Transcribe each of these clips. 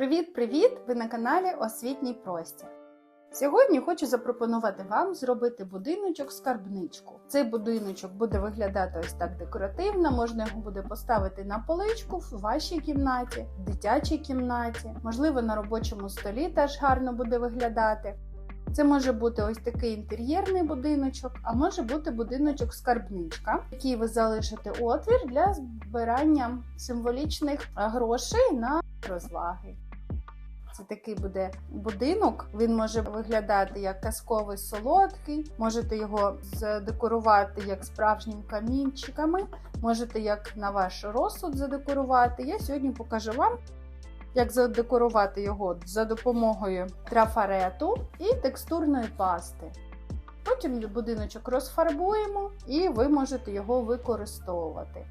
Привіт-привіт! Ви на каналі Освітній Простір. Сьогодні хочу запропонувати вам зробити будиночок скарбничку. Цей будиночок буде виглядати ось так декоративно, можна його буде поставити на поличку в вашій кімнаті, в дитячій кімнаті, можливо, на робочому столі теж гарно буде виглядати. Це може бути ось такий інтер'єрний будиночок, а може бути будиночок скарбничка, який ви залишите отвір для збирання символічних грошей на розваги. Це такий буде будинок. Він може виглядати як казковий солодкий. Можете його задекорувати як справжніми камінчиками, можете як на ваш розсуд задекорувати. Я сьогодні покажу вам, як задекорувати його за допомогою трафарету і текстурної пасти. Потім будиночок розфарбуємо і ви можете його використовувати.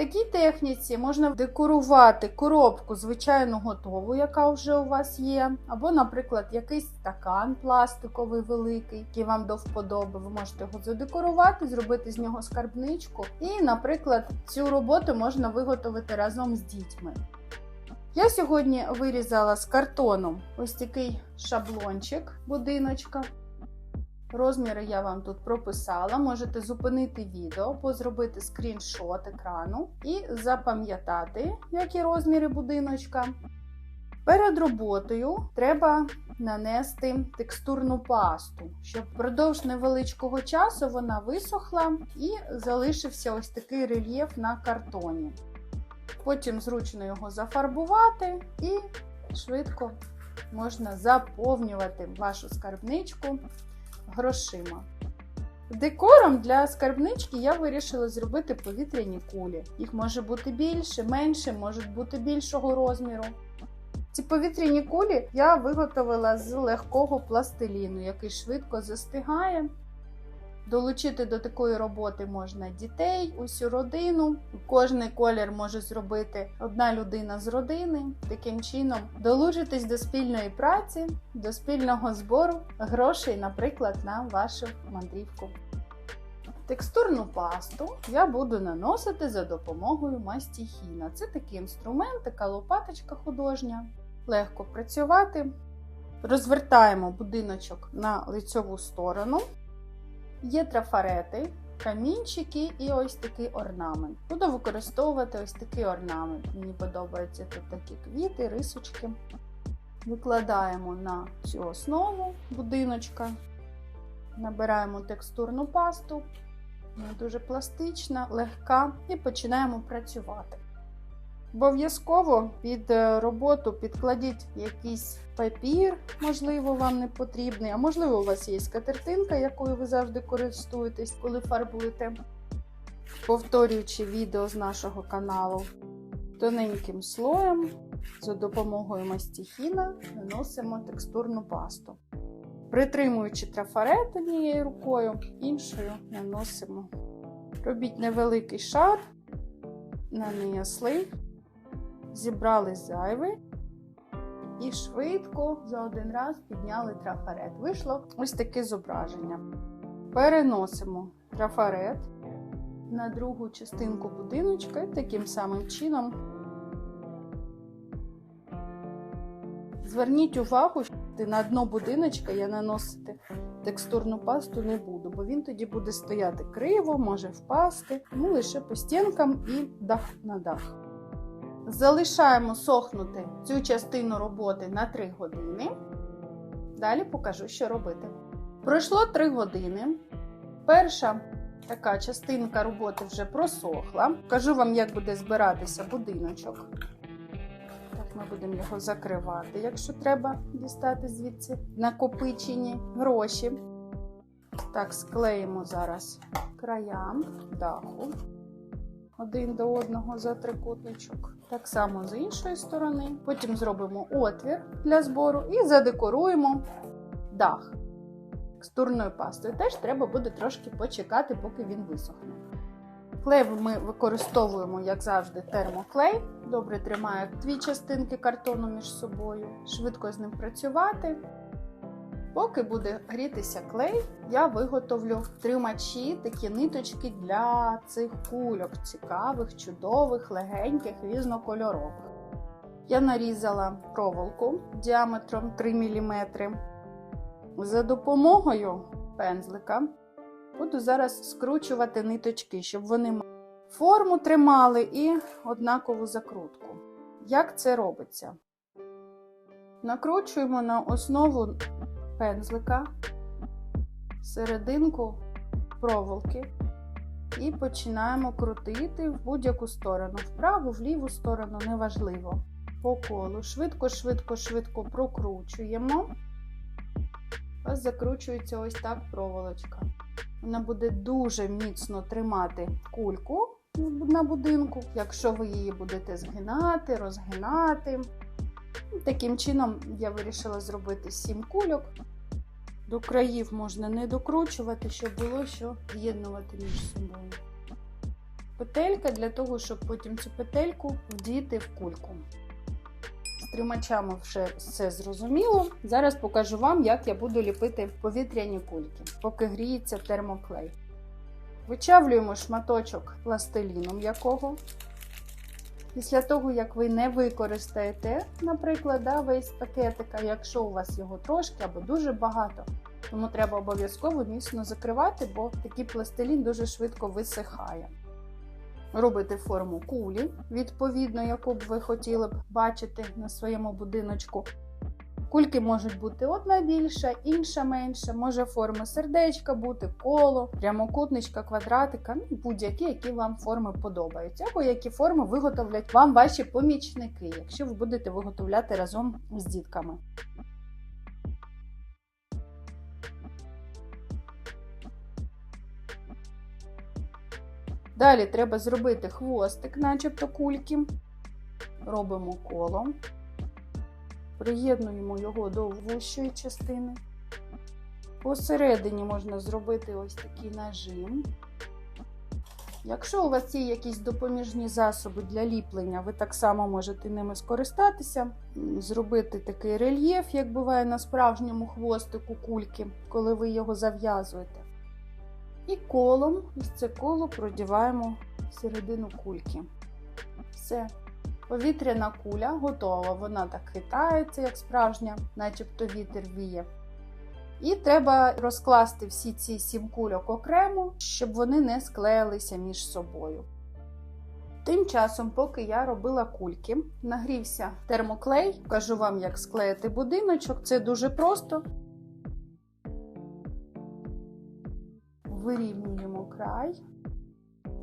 Такій техніці можна декорувати коробку, звичайно, готову, яка вже у вас є, або, наприклад, якийсь стакан пластиковий великий, який вам до вподоби. Ви можете його задекорувати, зробити з нього скарбничку. І, наприклад, цю роботу можна виготовити разом з дітьми. Я сьогодні вирізала з картону ось такий шаблончик будиночка. Розміри я вам тут прописала. Можете зупинити відео, позробити скріншот екрану і запам'ятати, які розміри будиночка. Перед роботою треба нанести текстурну пасту, щоб впродовж невеличкого часу вона висохла і залишився ось такий рельєф на картоні. Потім зручно його зафарбувати і швидко можна заповнювати вашу скарбничку грошима. Декором для скарбнички я вирішила зробити повітряні кулі. Їх може бути більше, менше, можуть бути більшого розміру. Ці повітряні кулі я виготовила з легкого пластиліну, який швидко застигає. Долучити до такої роботи можна дітей, усю родину. Кожний колір може зробити одна людина з родини. Таким чином, долучитись до спільної праці, до спільного збору грошей, наприклад, на вашу мандрівку. Текстурну пасту я буду наносити за допомогою мастіхіна. Це такий інструмент, така лопаточка художня. Легко працювати. Розвертаємо будиночок на лицьову сторону. Є трафарети, камінчики і ось такий орнамент. Буду використовувати ось такий орнамент. Мені подобаються тут такі квіти, рисочки. Викладаємо на цю основу будиночка, набираємо текстурну пасту, вона дуже пластична, легка, і починаємо працювати. Обов'язково під роботу підкладіть якийсь папір, можливо, вам не потрібний, а можливо, у вас є скатертинка, якою ви завжди користуєтесь, коли фарбуєте, повторюючи відео з нашого каналу, тоненьким слоєм за допомогою мастихіна наносимо текстурну пасту. Притримуючи трафарет однією рукою, іншою наносимо. Робіть невеликий шар, нанесли зібрали зайвий і швидко за один раз підняли трафарет. Вийшло ось таке зображення. Переносимо трафарет на другу частинку будиночка таким самим чином. Зверніть увагу, що на дно будиночка я наносити текстурну пасту не буду, бо він тоді буде стояти криво, може впасти, ну лише по стінкам і дах на дах. Залишаємо сохнути цю частину роботи на 3 години. Далі покажу, що робити. Пройшло 3 години. Перша така частинка роботи вже просохла. Кажу вам, як буде збиратися будиночок. Так, ми будемо його закривати, якщо треба дістати звідси накопичені гроші. Так, склеїмо зараз краям даху один до одного за трикутничок. Так само з іншої сторони. Потім зробимо отвір для збору і задекоруємо дах текстурною пастою. Теж треба буде трошки почекати, поки він висохне. Клей ми використовуємо, як завжди, термоклей. Добре тримає дві частинки картону між собою. Швидко з ним працювати. Поки буде грітися клей, я виготовлю тримачі, такі ниточки для цих кульок, цікавих, чудових, легеньких, різнокольорових. Я нарізала проволоку діаметром 3 мм. За допомогою пензлика буду зараз скручувати ниточки, щоб вони форму тримали і однакову закрутку. Як це робиться? Накручуємо на основу пензлика серединку проволоки і починаємо крутити в будь-яку сторону. Вправу, в ліву сторону, неважливо. По колу. Швидко, швидко, швидко прокручуємо. Ось закручується ось так проволочка. Вона буде дуже міцно тримати кульку на будинку, якщо ви її будете згинати, розгинати. Таким чином я вирішила зробити 7 кульок. До країв можна не докручувати, щоб було що з'єднувати між собою. Петелька для того, щоб потім цю петельку вдіти в кульку. З тримачами вже все зрозуміло. Зараз покажу вам, як я буду ліпити повітряні кульки, поки гріється термоклей. Вичавлюємо шматочок пластиліну м'якого. Після того, як ви не використаєте, наприклад, да, весь пакетик, а якщо у вас його трошки або дуже багато, тому треба обов'язково міцно закривати, бо такий пластилін дуже швидко висихає. Робите форму кулі, відповідно, яку б ви хотіли б бачити на своєму будиночку. Кульки можуть бути одна більша, інша менша, може форми сердечка бути, коло, прямокутничка, квадратика, ну будь-які, які вам форми подобаються, або які форми виготовлять вам ваші помічники, якщо ви будете виготовляти разом з дітками. Далі треба зробити хвостик, начебто кульки. Робимо коло. Приєднуємо його до вущої частини. Посередині можна зробити ось такий нажим. Якщо у вас є якісь допоміжні засоби для ліплення, ви так само можете ними скористатися, зробити такий рельєф, як буває на справжньому хвостику кульки, коли ви його зав'язуєте. І колом, ось це коло продіваємо в середину кульки. Все. Повітряна куля готова, вона так хитається, як справжня, начебто вітер віє. І треба розкласти всі ці сім кульок окремо, щоб вони не склеїлися між собою. Тим часом, поки я робила кульки, нагрівся термоклей, кажу вам, як склеїти будиночок. Це дуже просто. Вирівнюємо край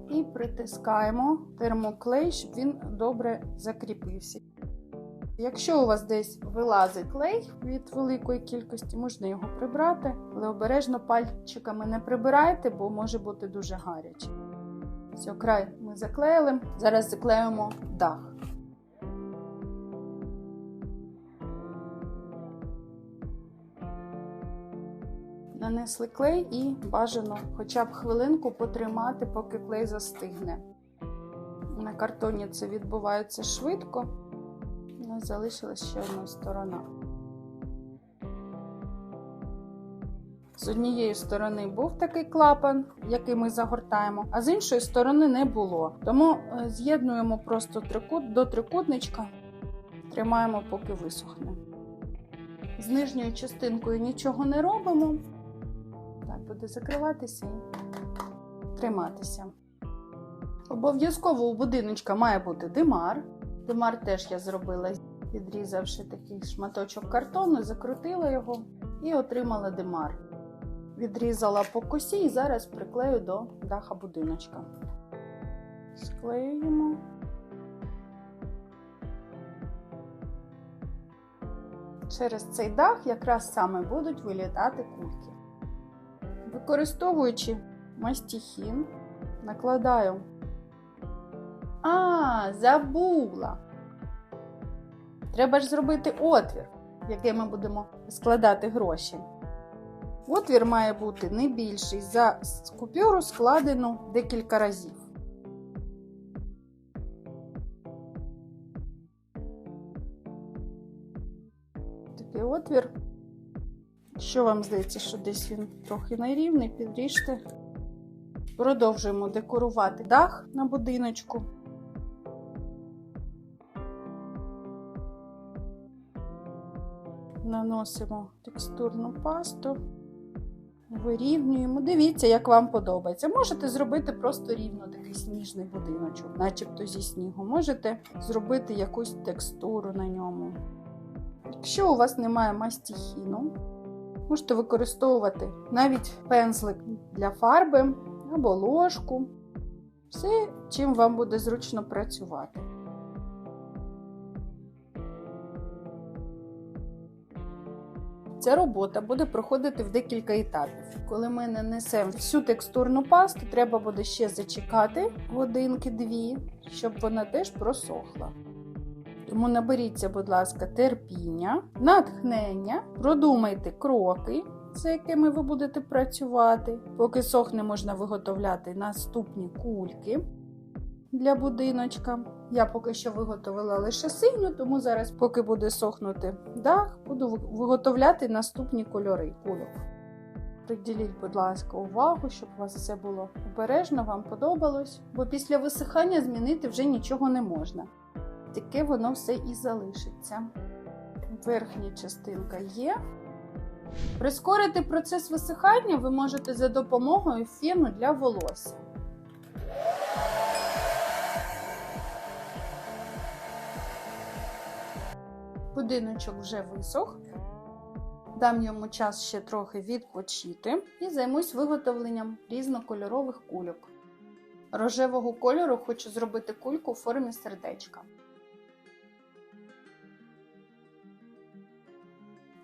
і притискаємо термоклей, щоб він добре закріпився. Якщо у вас десь вилазить клей від великої кількості, можна його прибрати, але обережно пальчиками не прибирайте, бо може бути дуже гаряче. Все, край ми заклеїли. Зараз заклеїмо дах. Нанесли клей і бажано хоча б хвилинку потримати, поки клей застигне. На картоні це відбувається швидко, у нас залишилась ще одна сторона. З однієї сторони був такий клапан, який ми загортаємо, а з іншої сторони не було. Тому е, з'єднуємо просто трикут до трикутничка, тримаємо, поки висохне. З нижньою частинкою нічого не робимо. Буде закриватися і триматися. Обов'язково у будиночка має бути димар. Димар теж я зробила, відрізавши такий шматочок картону, закрутила його і отримала димар. Відрізала по косі і зараз приклею до даха будиночка. Склеюємо. Через цей дах якраз саме будуть вилітати кульки. Використовуючи мастіхін, накладаю. А, забула! Треба ж зробити отвір, який ми будемо складати гроші. Отвір має бути не більший за купюру, складену декілька разів. Що вам здається, що десь він трохи нерівний, підріжте. Продовжуємо декорувати дах на будиночку. наносимо текстурну пасту, вирівнюємо. Дивіться, як вам подобається. Можете зробити просто рівно такий сніжний будиночок, начебто зі снігу. Можете зробити якусь текстуру на ньому. Якщо у вас немає мастихіну, можете використовувати навіть пензлик для фарби або ложку. Все, чим вам буде зручно працювати. Ця робота буде проходити в декілька етапів. Коли ми нанесемо всю текстурну пасту, треба буде ще зачекати годинки-дві, щоб вона теж просохла. Тому наберіться, будь ласка, терпіння, натхнення, продумайте кроки, за якими ви будете працювати. Поки сохне, можна виготовляти наступні кульки для будиночка. Я поки що виготовила лише синю, тому зараз, поки буде сохнути дах, буду виготовляти наступні кольори кульок. Приділіть, будь ласка, увагу, щоб у вас все було обережно, вам подобалось, бо після висихання змінити вже нічого не можна. Таке воно все і залишиться. Верхня частинка є. Прискорити процес висихання ви можете за допомогою фену для волосся. Будиночок вже висох. Дам йому час ще трохи відпочити і займусь виготовленням різнокольорових кульок. Рожевого кольору хочу зробити кульку в формі сердечка.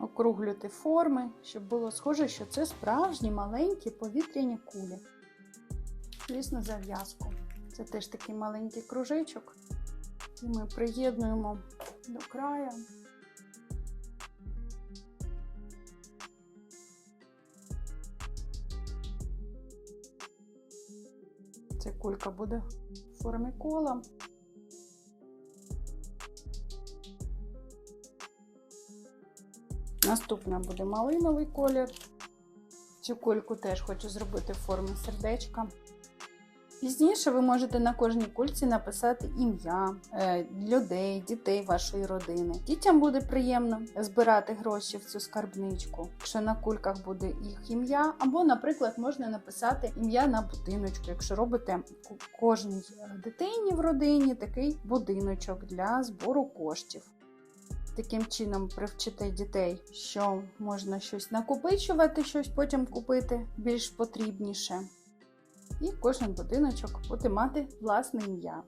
Округлювати форми, щоб було схоже, що це справжні маленькі повітряні кулі. Звісно, зав'язку. Це теж такий маленький кружечок. І ми приєднуємо до краю. Ця кулька буде в формі кола. Наступна буде малиновий колір. Цю кульку теж хочу зробити в формі сердечка. Пізніше ви можете на кожній кульці написати ім'я е, людей, дітей вашої родини. Дітям буде приємно збирати гроші в цю скарбничку, якщо на кульках буде їх ім'я, або, наприклад, можна написати ім'я на будиночку, якщо робите кожній дитині в родині такий будиночок для збору коштів. Таким чином привчите дітей, що можна щось накопичувати, щось потім купити більш потрібніше. І кожен будиночок буде мати власне ім'я.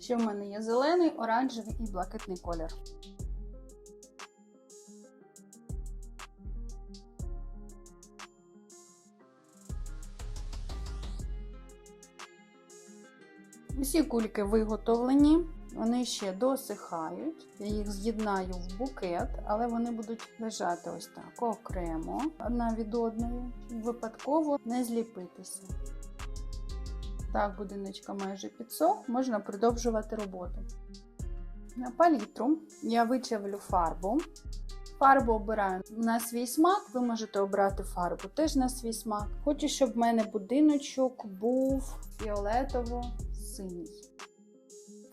Ще в мене є зелений, оранжевий і блакитний колір. Усі кульки виготовлені. Вони ще досихають, я їх з'єднаю в букет, але вони будуть лежати ось так окремо одна від одної, випадково не зліпитися. Так, будиночка майже підсох, можна продовжувати роботу. На палітру я вичавлю фарбу. Фарбу обираю на свій смак, ви можете обрати фарбу теж на свій смак. Хочу, щоб в мене будиночок був фіолетово-синій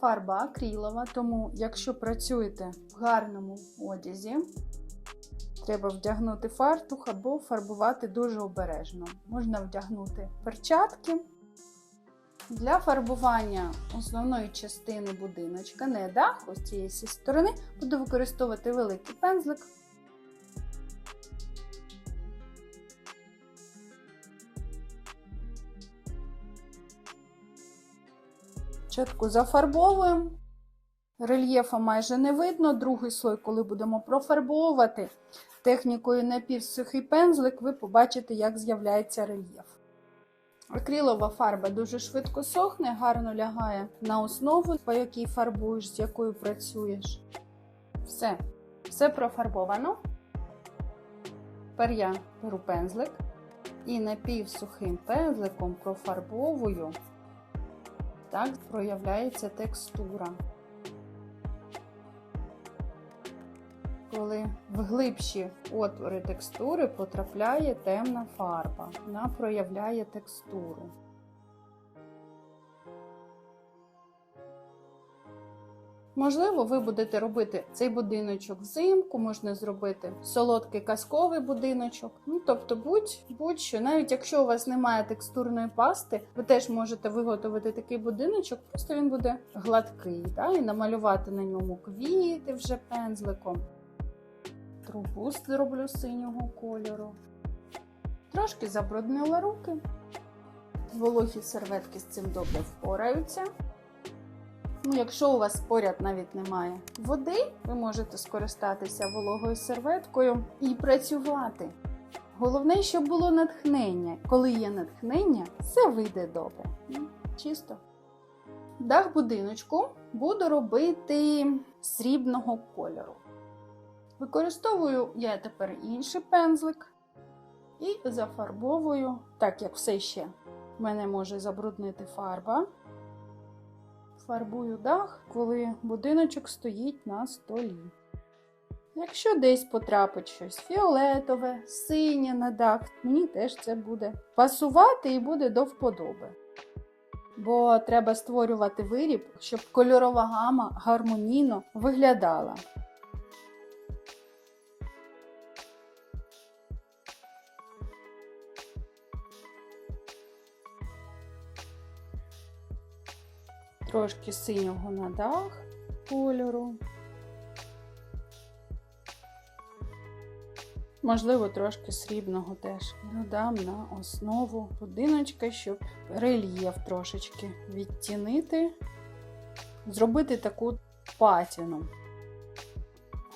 фарба акрилова, тому, якщо працюєте в гарному одязі, треба вдягнути фартух або фарбувати дуже обережно. Можна вдягнути перчатки. Для фарбування основної частини будиночка, не даху з цієї сторони, буду використовувати великий пензлик. Спочатку зафарбовуємо. Рельєфа майже не видно. Другий слой, коли будемо профарбовувати технікою напівсухий пензлик, ви побачите, як з'являється рельєф. Акрилова фарба дуже швидко сохне, гарно лягає на основу, по якій фарбуєш, з якою працюєш. Все, все профарбовано. Тепер я беру пензлик і напівсухим пензликом профарбовую так проявляється текстура. Коли в глибші отвори текстури потрапляє темна фарба, вона проявляє текстуру. Можливо, ви будете робити цей будиночок взимку, можна зробити солодкий казковий будиночок. Ну тобто, будь будь-що, навіть якщо у вас немає текстурної пасти, ви теж можете виготовити такий будиночок, просто він буде гладкий, да? і намалювати на ньому квіти вже пензликом. Трубу зроблю синього кольору. Трошки забруднила руки. Вологі серветки з цим добре впораються. Ну, якщо у вас поряд навіть немає води, ви можете скористатися вологою серветкою і працювати. Головне, щоб було натхнення. Коли є натхнення, все вийде добре. Ну, Чисто. Дах будиночку буду робити срібного кольору. Використовую я тепер інший пензлик і зафарбовую, так як все ще мене може забруднити фарба. Фарбую дах, коли будиночок стоїть на столі. Якщо десь потрапить щось фіолетове, синє на дах, мені теж це буде пасувати і буде до вподоби. Бо треба створювати виріб, щоб кольорова гама гармонійно виглядала. Трошки синього на дах кольору. Можливо, трошки срібного теж додам на основу будиночка, щоб рельєф трошечки відтінити, зробити таку патіну.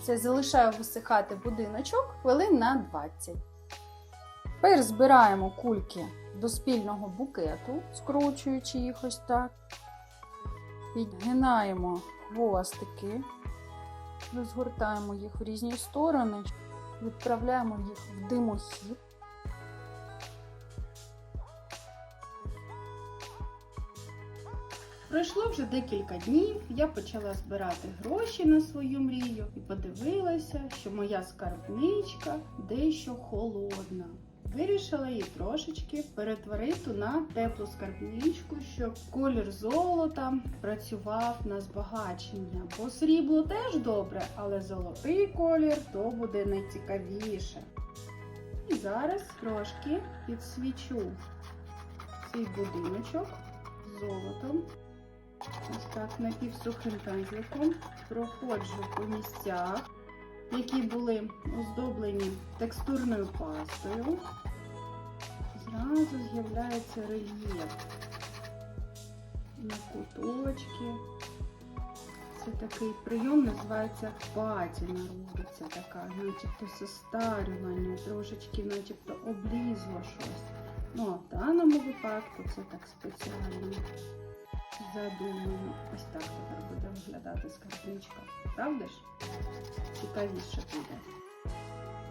Це залишаю висихати будиночок хвилин на 20. Тепер збираємо кульки до спільного букету, скручуючи їх ось так. Підгинаємо хвостики, розгортаємо їх в різні сторони, відправляємо їх в димохід. Пройшло вже декілька днів, я почала збирати гроші на свою мрію і подивилася, що моя скарбничка дещо холодна. Вирішила її трошечки перетворити на теплу скарбничку, щоб колір золота працював на збагачення. Бо срібло теж добре, але золотий колір то буде найцікавіше. І зараз трошки підсвічу цей будиночок золотом. Ось так напівсухим пензликом проходжу по місцях які були оздоблені текстурною пастою, зразу з'являється рельєф на куточки. Це такий прийом називається патіна робиться така, начебто состарювання, трошечки начебто облізло щось. Ну, а в даному випадку це так спеціально задумано. Ось так тепер буде виглядати скарбничка. Правда ж? Цікавіше буде.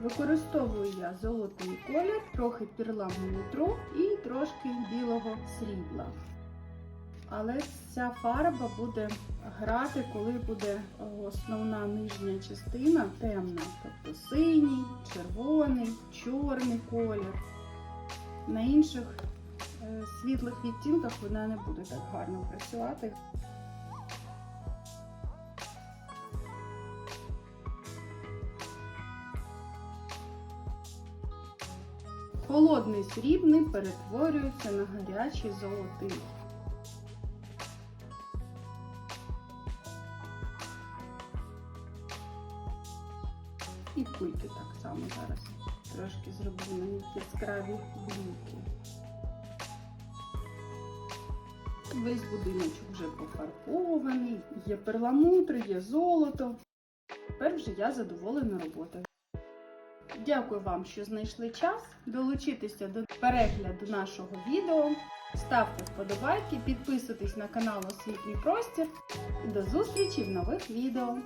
Використовую я золотий колір, трохи перламутру і трошки білого срібла. Але ця фарба буде грати, коли буде основна нижня частина темна, тобто синій, червоний, чорний колір. На інших світлих відтінках вона не буде так гарно працювати. Холодний срібний перетворюється на гарячий золотий. І кульки так само зараз. Трошки зроблю на них яскраві бліки. Весь будиночок вже пофарбований, є перламутр, є золото. Тепер вже я задоволена роботою. Дякую вам, що знайшли час долучитися до перегляду нашого відео. Ставте вподобайки, підписуйтесь на канал Освітній Простір і до зустрічі в нових відео.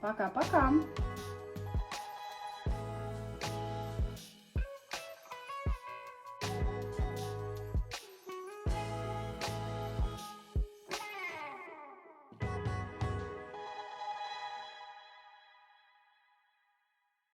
Пока-пока!